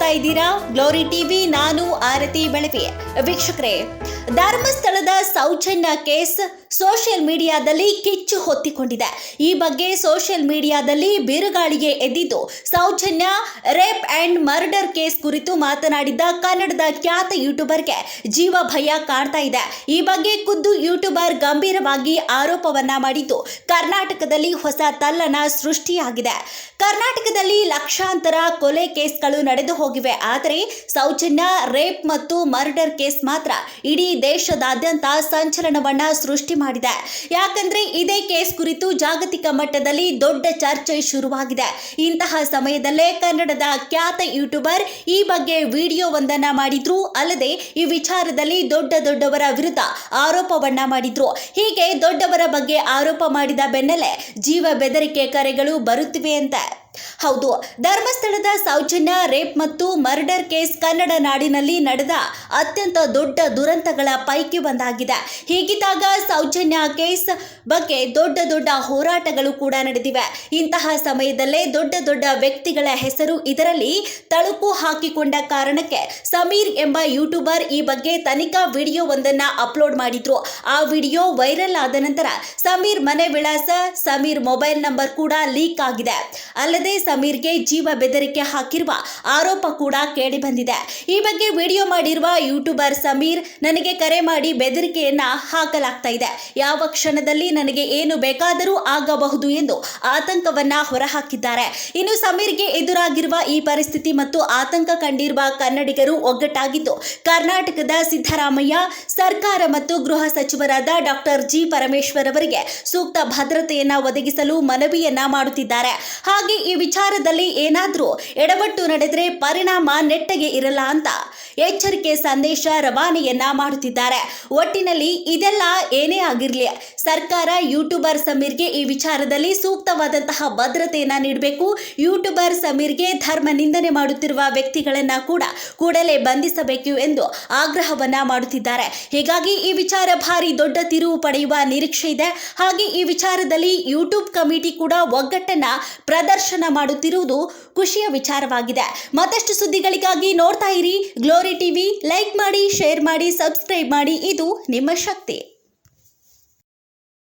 ನೋಡ್ತಾ ಇದ್ದೀರಾ? Glory TV, ನಾನು ಆರತಿ ಬೆಳಪಿ ವೀಕ್ಷಕರೇ, ಧರ್ಮಸ್ಥಳದ ಸೌಜನ್ಯ ಕೇಸ್ ಸೋಷಿಯಲ್ ಮೀಡಿಯಾದಲ್ಲಿ ಕಿಚ್ಚು ಹೊತ್ತಿಕೊಂಡಿದೆ. ಈ ಬಗ್ಗೆ ಸೋಷಿಯಲ್ ಮೀಡಿಯಾದಲ್ಲಿ ಬಿರುಗಾಳಿಗೆ ಎದ್ದಿದ್ದು Soujanya rape and murder case ಕುರಿತು ಮಾತನಾಡಿದ್ದ ಕನ್ನಡದ ಖ್ಯಾತ ಯೂಟ್ಯೂಬರ್ಗೆ ಜೀವ ಭಯ ಕಾಡ್ತಾ ಇದೆ. ಈ ಬಗ್ಗೆ ಖುದ್ದು ಯೂಟ್ಯೂಬರ್ ಗಂಭೀರವಾಗಿ ಆರೋಪವನ್ನ ಮಾಡಿದ್ದು ಕರ್ನಾಟಕದಲ್ಲಿ ಹೊಸ ತಲ್ಲನ ಸೃಷ್ಟಿಯಾಗಿದೆ. ಕರ್ನಾಟಕದಲ್ಲಿ ಲಕ್ಷಾಂತರ ಕೊಲೆ ಕೇಸ್ಗಳು ನಡೆದು ಹೋಗಿವೆ. ಆದರೆ ಸೌಜನ್ಯ, ರೇಪ್ ಮತ್ತು ಮರ್ಡರ್ ಕೇಸ್ ಮಾತ್ರ ಇಡೀ ದೇಶದಾದ್ಯಂತ ಸಂಚಲನವನ್ನ ಸೃಷ್ಟಿ ಮಾಡಿದೆ. ಯಾಕಂದ್ರೆ ಇದೇ ಕೇಸ್ ಕುರಿತು ಜಾಗತಿಕ ಮಟ್ಟದಲ್ಲಿ ದೊಡ್ಡ ಚರ್ಚೆ ಶುರುವಾಗಿದೆ. ಇಂತಹ ಸಮಯದಲ್ಲೇ ಕನ್ನಡದ ಖ್ಯಾತ ಯೂಟ್ಯೂಬರ್ ಈ ಬಗ್ಗೆ ವಿಡಿಯೋವೊಂದನ್ನ ಮಾಡಿದ್ರು. ಅಲ್ಲದೆ ಈ ವಿಚಾರದಲ್ಲಿ ದೊಡ್ಡ ದೊಡ್ಡವರ ವಿರುದ್ಧ ಆರೋಪವನ್ನ ಮಾಡಿದ್ರು. ಹೀಗೆ ದೊಡ್ಡವರ ಬಗ್ಗೆ ಆರೋಪ ಮಾಡಿದ ಬೆನ್ನಲ್ಲೇ ಜೀವ ಬೆದರಿಕೆ ಕರೆಗಳು ಬರುತ್ತಿವೆ ಅಂತ. ಹೌದು, ಧರ್ಮಸ್ಥಳದ ಸೌಜನ್ಯ, ರೇಪ್ ಮತ್ತು ಮರ್ಡರ್ ಕೇಸ್ ಕನ್ನಡ ನಾಡಿನಲ್ಲಿ ನಡೆದ ಅತ್ಯಂತ ದೊಡ್ಡ ದುರಂತಗಳ ಪೈಕಿ ಒಂದಾಗಿದೆ. ಹೀಗಿದ್ದಾಗ ಸೌಜನ್ಯ ಕೇಸ್ ಬಗ್ಗೆ ದೊಡ್ಡ ದೊಡ್ಡ ಹೋರಾಟಗಳು ಕೂಡ ನಡೆದಿವೆ. ಇಂತಹ ಸಮಯದಲ್ಲೇ ದೊಡ್ಡ ದೊಡ್ಡ ವ್ಯಕ್ತಿಗಳ ಹೆಸರು ಇದರಲ್ಲಿ ತಳುಕು ಹಾಕಿಕೊಂಡ ಕಾರಣಕ್ಕೆ ಸಮೀರ್ ಎಂಬ ಯೂಟ್ಯೂಬರ್ ಈ ಬಗ್ಗೆ ತನಿಖಾ ವಿಡಿಯೋ ಒಂದನ್ನ ಅಪ್ಲೋಡ್ ಮಾಡಿದ್ರು. ಆ ವಿಡಿಯೋ ವೈರಲ್ ಆದ ನಂತರ ಸಮೀರ್ ಮನೆ ವಿಳಾಸ, ಸಮೀರ್ ಮೊಬೈಲ್ ನಂಬರ್ ಕೂಡ ಲೀಕ್ ಆಗಿದೆ. ಅಲ್ಲದೆ ಸಮೀರ್ಗೆ ಜೀವ ಬೆದರಿಕೆ ಹಾಕಿರುವ ಆರೋಪ ಕೂಡ ಕೇಳಿ ಬಂದಿದೆ. ಈ ಬಗ್ಗೆ ವಿಡಿಯೋ ಮಾಡಿರುವ ಯೂಟ್ಯೂಬರ್ ಸಮೀರ್, ನನಗೆ ಕರೆ ಮಾಡಿ ಬೆದರಿಕೆಯನ್ನ ಹಾಕಲಾಗ್ತಾ ಇದೆ. ಯಾವ ಕ್ಷಣದಲ್ಲಿ ನನಗೆ ಏನು ಬೇಕಾದರೂ ಆಗಬಹುದು ಎಂದು ಆತಂಕವನ್ನ ಹೊರಹಾಕಿದ್ದಾರೆ. ಇನ್ನು ಸಮೀರ್ಗೆ ಎದುರಾಗಿರುವ ಈ ಪರಿಸ್ಥಿತಿ ಮತ್ತು ಆತಂಕ ಕಂಡಿರುವ ಕನ್ನಡಿಗರು ಒಗ್ಗಟ್ಟಾಗಿದ್ದು, ಕರ್ನಾಟಕದ ಸಿದ್ದರಾಮಯ್ಯ, ಸರ್ಕಾರ ಮತ್ತು ಗೃಹ ಸಚಿವರಾದ ಡಾಕ್ಟರ್ ಜಿ. ಪರಮೇಶ್ವರ್ ಅವರಿಗೆ ಸೂಕ್ತ ಭದ್ರತೆಯನ್ನ ಒದಗಿಸಲು ಮನವಿಯನ್ನ ಮಾಡುತ್ತಿದ್ದಾರೆ. ಹಾಗೆ ವಿಚಾರದಲ್ಲಿ ಏನಾದರೂ ಎಡವಟ್ಟು ನಡೆದರೆ ಪರಿಣಾಮ ನೆಟ್ಟಗೆ ಇರಲ್ಲ ಅಂತ ಎಚ್ಚರಿಕೆ ಸಂದೇಶ ರವಾನೆಯನ್ನ ಮಾಡುತ್ತಿದ್ದಾರೆ. ಒಟ್ಟಿನಲ್ಲಿ ಇದೆಲ್ಲ ಏನೇ ಆಗಿರಲಿ, ಸರ್ಕಾರ ಯೂಟ್ಯೂಬರ್ ಸಮೀರ್ಗೆ ಈ ವಿಚಾರದಲ್ಲಿ ಸೂಕ್ತವಾದಂತಹ ಭದ್ರತೆಯನ್ನ ನೀಡಬೇಕು. ಯೂಟ್ಯೂಬರ್ ಸಮೀರ್ಗೆ ಧರ್ಮ ನಿಂದನೆ ಮಾಡುತ್ತಿರುವ ವ್ಯಕ್ತಿಗಳನ್ನ ಕೂಡ ಕೂಡಲೇ ಬಂಧಿಸಬೇಕು ಎಂದು ಆಗ್ರಹವನ್ನ ಮಾಡುತ್ತಿದ್ದಾರೆ. ಹೀಗಾಗಿ ಈ ವಿಚಾರ ಭಾರಿ ದೊಡ್ಡ ತಿರುವು ಪಡೆಯುವ ನಿರೀಕ್ಷೆ ಇದೆ. ಹಾಗೆ ಈ ವಿಚಾರದಲ್ಲಿ ಯೂಟ್ಯೂಬ್ ಕಮಿಟಿ ಕೂಡ ಒಗ್ಗಟ್ಟನ್ನ ಪ್ರದರ್ಶನ ಮಾಡುತ್ತಿರುವುದು ಖುಷಿಯ ವಿಚಾರವಾಗಿದೆ. ಮತ್ತಷ್ಟು ಸುದ್ದಿಗಳಿಗಾಗಿ ನೋಡ್ತಾ ಇರಿ. ಗ್ಲೋರಿ ಟಿವಿ, ಲೈಕ್ ಮಾಡಿ, ಶೇರ್ ಮಾಡಿ, ಸಬ್ಸ್ಕ್ರೈಬ್ ಮಾಡಿ. ಇದು ನಿಮ್ಮ ಶಕ್ತಿ.